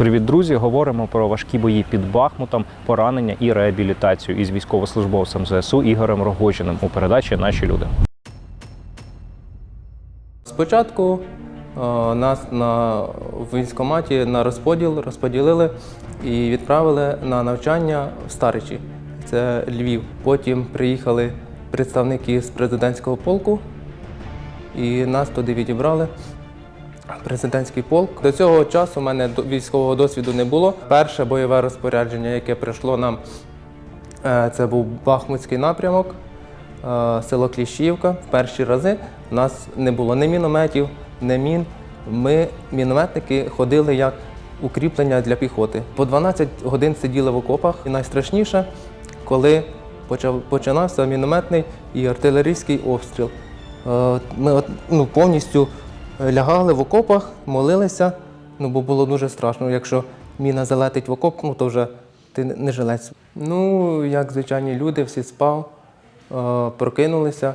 Привіт, друзі! Говоримо про важкі бої під Бахмутом, поранення і реабілітацію із військовослужбовцем ЗСУ Ігорем Рогожиним у передачі Наші люди. Спочатку е, нас на військкоматі на розподіл розподілили і відправили на навчання в Старичі, це Львів. Потім приїхали представники з президентського полку і нас туди відібрали. Президентський полк. До цього часу в мене військового досвіду не було. Перше бойове розпорядження, яке прийшло нам, е, це був Бахмутський напрямок, е, село Кліщівка. В перші рази у нас не було ні мінометів, ні мін. Ми, мінометники, ходили як укріплення для піхоти. По 12 годин сиділи в окопах. І найстрашніше, коли почав, починався мінометний і артилерійський обстріл. Е, Ми ну, повністю лягали в окопах, молилися, ну, бо було дуже страшно. Якщо міна залетить в окоп, ну, то вже ти не- жилець. Ну, як звичайні люди, всі спав, е, прокинулися,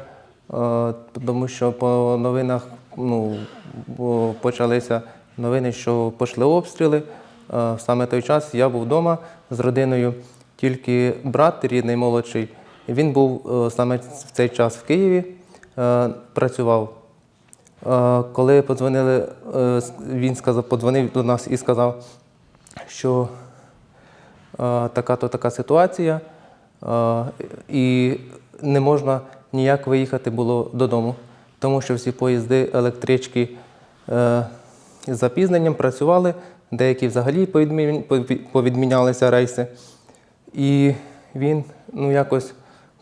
е, тому що по новинах ну, почалися новини, що пішли обстріли. Е, саме той час я був вдома з родиною, тільки брат рідний молодший. Він був е, саме в цей час в Києві, е, працював. Е, Коли подзвонили, е, він сказав, подзвонив до нас і сказав, що така-то така ситуація, і не можна ніяк виїхати було додому, тому що всі поїзди, електрички з запізненням працювали, деякі взагалі повідмі- повідмінялися рейси. І він ну, якось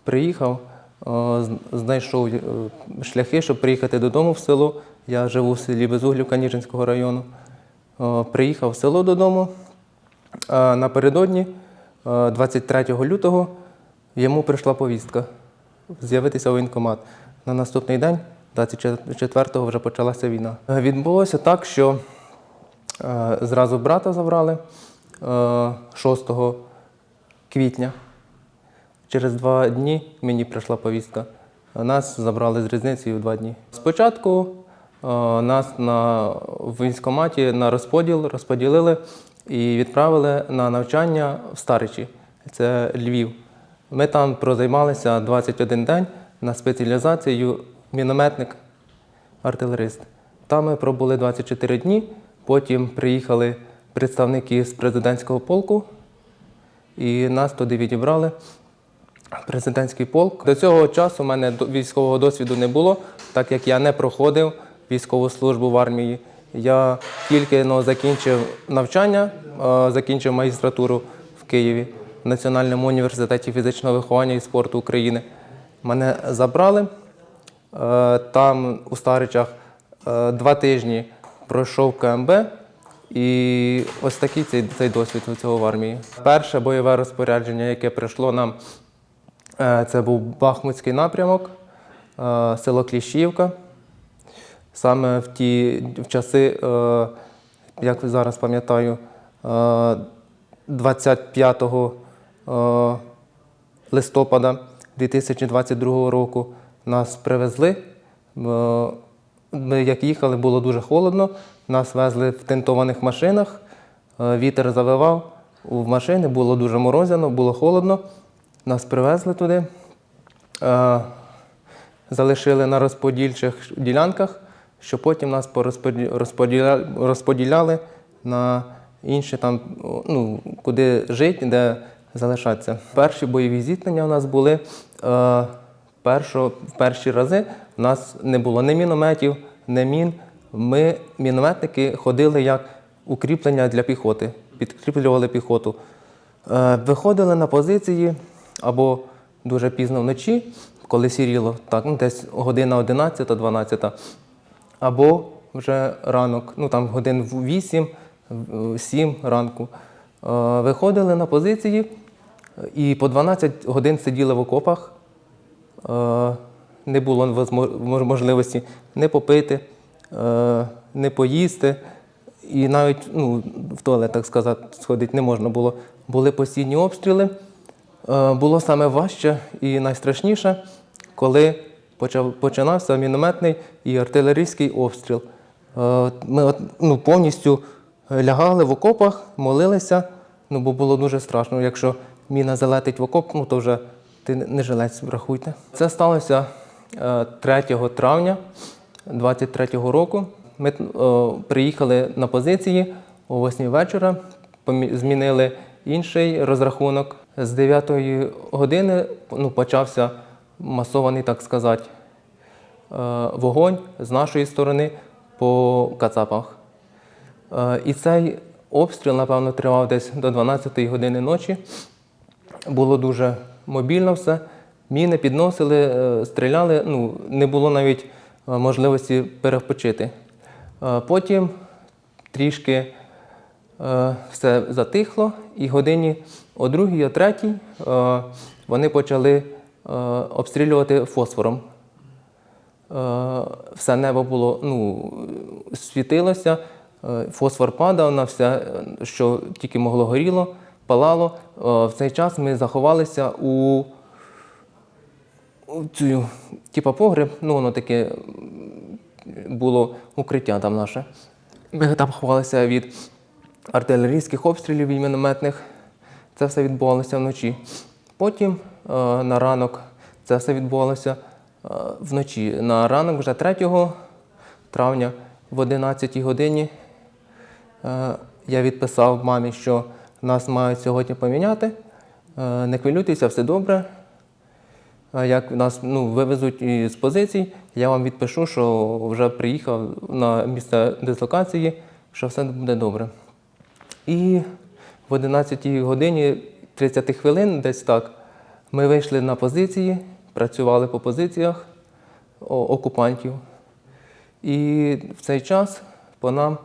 приїхав, знайшов е, шляхи, щоб приїхати додому в село. Я живу в селі Безуглівка Ніжинського району. Е, Приїхав в село додому. А напередодні, е, 23 лютого, йому прийшла повістка з'явитися в воєнкомат. На наступний день, 24-го, вже почалася війна. Е, Відбулося так, що е, зразу брата забрали е, 6 квітня. Через два дні мені прийшла повістка. Нас забрали з різницею в два дні. Спочатку е, нас на військкоматі на розподіл розподілили і відправили на навчання в Старичі, це Львів. Ми там прозаймалися 21 день на спеціалізацію мінометник артилерист. Там ми пробули 24 дні, потім приїхали представники з президентського полку і нас туди відібрали. Президентський полк. До цього часу в мене військового досвіду не було, так як я не проходив військову службу в армії. Я тільки ну, закінчив навчання, е, закінчив магістратуру в Києві в Національному університеті фізичного виховання і спорту України. Мене забрали. Е, Там у Старичах е, два тижні пройшов КМБ, і ось такий цей, цей досвід у цього в армії. Перше бойове розпорядження, яке прийшло нам, це був Бахмутський напрямок, е, село Кліщівка. Саме в ті в часи, е, як зараз пам'ятаю, е, 25 е, листопада 2022 року нас привезли. Е, Ми як їхали, було дуже холодно. Нас везли в тентованих машинах, е, вітер завивав в машини, було дуже морозяно, було холодно. Нас привезли туди, е, залишили на розподільчих ділянках, що потім нас розподіляли на інші там, ну, куди жити, де залишатися. Перші бойові зіткнення у нас були. Е, першо, перші рази у нас не було ні мінометів, ні мін. Ми, мінометники, ходили як укріплення для піхоти, підкріплювали піхоту. Е, Виходили на позиції або дуже пізно вночі, коли сіріло, так, ну, десь година 11-12, або вже ранок, ну там годин 8, в- 7 ранку. Е, Виходили на позиції і по 12 годин сиділи в окопах. Е, Не було можливості не попити, е, не поїсти. І навіть ну, в туалет, сказати, сходити не можна було. Були постійні обстріли. Е, Було саме важче і найстрашніше, коли починався мінометний і артилерійський обстріл. Е, Ми ну, повністю лягали в окопах, молилися, ну, бо було дуже страшно. Якщо міна залетить в окоп, ну, то вже ти не жилець, врахуйте. Це сталося е, 3 травня 23-го року. Ми е, приїхали на позиції о 8 вечора, змінили інший розрахунок. З 9 години ну, почався масований, так сказати, е, вогонь з нашої сторони по кацапах. Е, І цей обстріл, напевно, тривав десь до 12 години ночі. Було дуже мобільно все. Міни підносили, е, стріляли, ну, не було навіть можливості перепочити. Потім трішки все затихло, і годині о другій, о третій е, вони почали е, обстрілювати фосфором. Е, все небо було, ну, світилося, фосфор падав на все, що тільки могло горіло, палало. В цей час ми заховалися у, цю, типа погреб, ну воно таке було укриття там наше. Ми там ховалися від артилерійських обстрілів і мінометних. Це все відбувалося вночі. Потім е, на ранок це все відбувалося е, вночі. На ранок вже 3 травня в 11 годині е, я відписав мамі, що нас мають сьогодні поміняти. Не хвилюйтеся, все добре. Як нас ну, вивезуть із позицій, я вам відпишу, що вже приїхав на місце дислокації, що все буде добре. І в 11 годині 30 хвилин, десь так, ми вийшли на позиції, працювали по позиціях окупантів. І в цей час по нам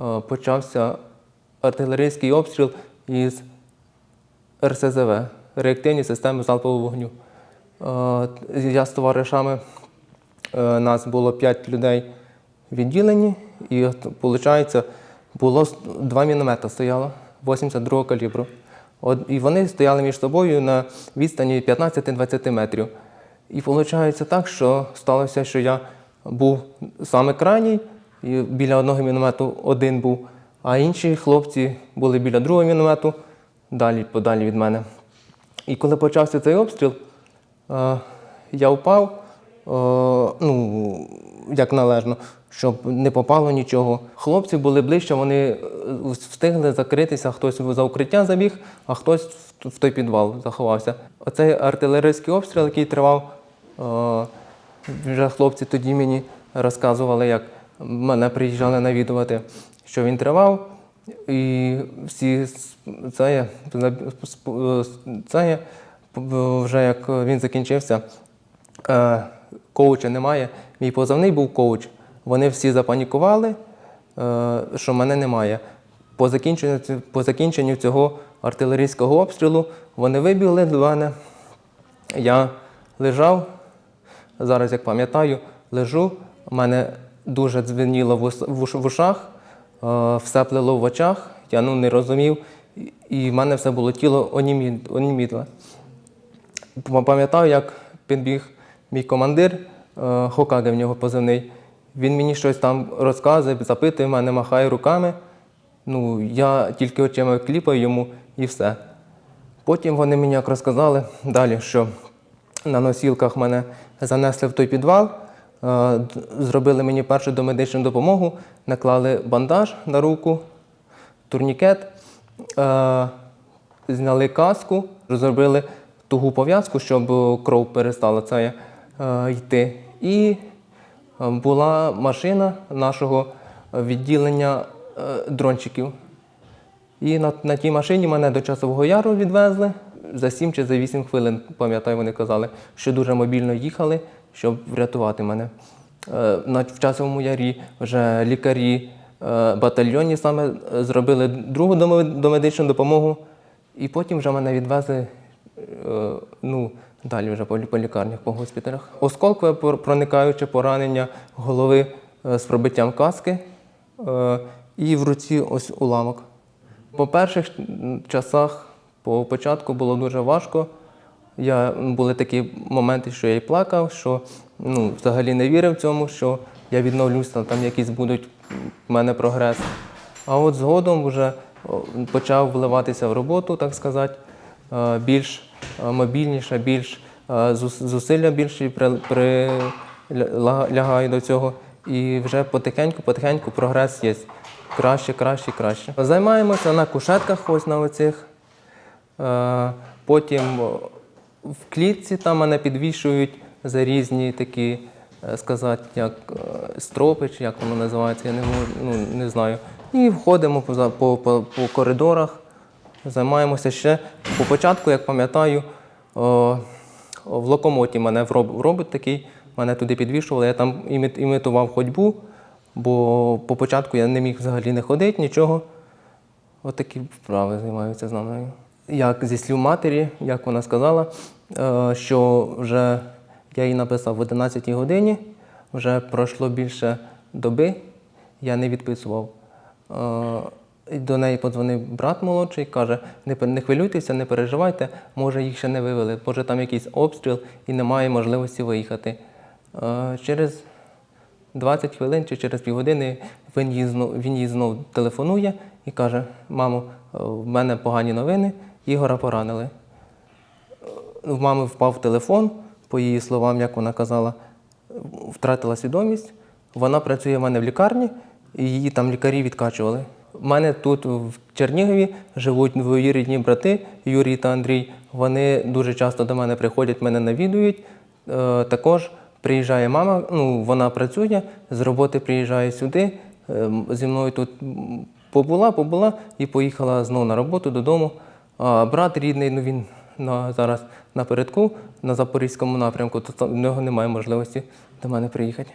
е, почався артилерійський обстріл із РСЗВ реактивні системи залпового вогню. Е, Я з товаришами, е, нас було 5 людей відділені, і виходить, було два міномета стояло 82 калібру. І вони стояли між собою на відстані 15-20 метрів. І виходить так, що сталося, що я був саме крайній, і біля одного міномету один був, а інші хлопці були біля другого міномету, далі подалі від мене. І коли почався цей обстріл, е, я впав, е, ну, як належно, щоб не попало нічого. Хлопці були ближче, вони е, встигли закритися, хтось за укриття забіг, а хтось в- той підвал заховався. Оцей артилерійський обстріл, який тривав, е, вже хлопці тоді мені розказували, як мене приїжджали навідувати, що він тривав. І всі це це вже як він закінчився, е, коуча немає. Мій позивний був коуч. Вони всі запанікували, е, що мене немає. По закінченню, по закінченню цього артилерійського обстрілу вони вибігли до мене. Я лежав, зараз як пам'ятаю, лежу, у мене дуже дзвеніло в ушах, е, все плило в очах, я ну, не розумів, і- в мене все було тіло онімі- онімідле. Пам'ятаю, як підбіг мій командир, е, Хокаге в нього позивний. Він мені щось там розказує, запитує мене, махає руками. Ну, я тільки очима кліпаю йому і все. Потім вони мені як розказали далі, що на носілках мене занесли в той підвал, е, зробили мені першу домедичну допомогу, наклали бандаж на руку, турнікет, е, зняли каску, зробили тугу пов'язку, щоб кров перестала це йти. І е, була машина нашого відділення е, дрончиків. І на, на тій машині мене до часового яру відвезли за 7 чи за 8 хвилин, пам'ятаю, вони казали, що дуже мобільно їхали, щоб врятувати мене. Е, в часовому ярі вже лікарі е, батальйонні саме е, зробили другу домедичну допомогу, і потім вже мене відвезли е, ну, далі вже по, лікарнях, по госпіталях. Осколкове проникаюче поранення голови е, з пробиттям каски е, і в руці ось уламок. По перших часах, по початку було дуже важко. Я, були такі моменти, що я й плакав, що ну, взагалі не вірив цьому, що я відновлюся, там якісь будуть в мене прогрес. А от згодом вже почав вливатися в роботу, так сказати, е, більш е, мобільніше, більш е, зусилля більші при, до цього. І вже потихеньку, потихеньку прогрес є. Краще, краще, краще. Займаємося на кушетках, ось на оцих. Е, Потім в клітці там мене підвішують за різні такі, сказати, як стропи, чи як воно називається, я не, ну, не знаю. І входимо по, по, по, по коридорах, займаємося ще. По початку, як пам'ятаю, в локомоті мене в робот такий, мене туди підвішували, я там імітував ходьбу, бо по початку я не міг взагалі не ходити, нічого. Отакі вправи займаються з нами. Як зі слів матері, як вона сказала, е, що вже я їй написав в 11 годині, вже пройшло більше доби, я не відписував. До неї подзвонив брат молодший, каже: не, хвилюйтеся, не переживайте, може їх ще не вивели, може там якийсь обстріл і немає можливості виїхати. Е, Через 20 хвилин чи через півгодини він їй знов, він їй знов телефонує і каже: Мамо, е, в мене погані новини, Ігора поранили. Е, В мами впав телефон, по її словам, як вона казала, втратила свідомість. Вона працює в мене в лікарні, і її там лікарі відкачували. Мене тут в Чернігові живуть двої рідні брати Юрій та Андрій. Вони дуже часто до мене приходять, мене навідують. Е, також приїжджає мама, ну вона працює, з роботи приїжджає сюди. е, Зі мною тут побула, побула і поїхала знову на роботу додому. А брат рідний, ну він на, зараз напередку на Запорізькому напрямку, то в нього немає можливості до мене приїхати.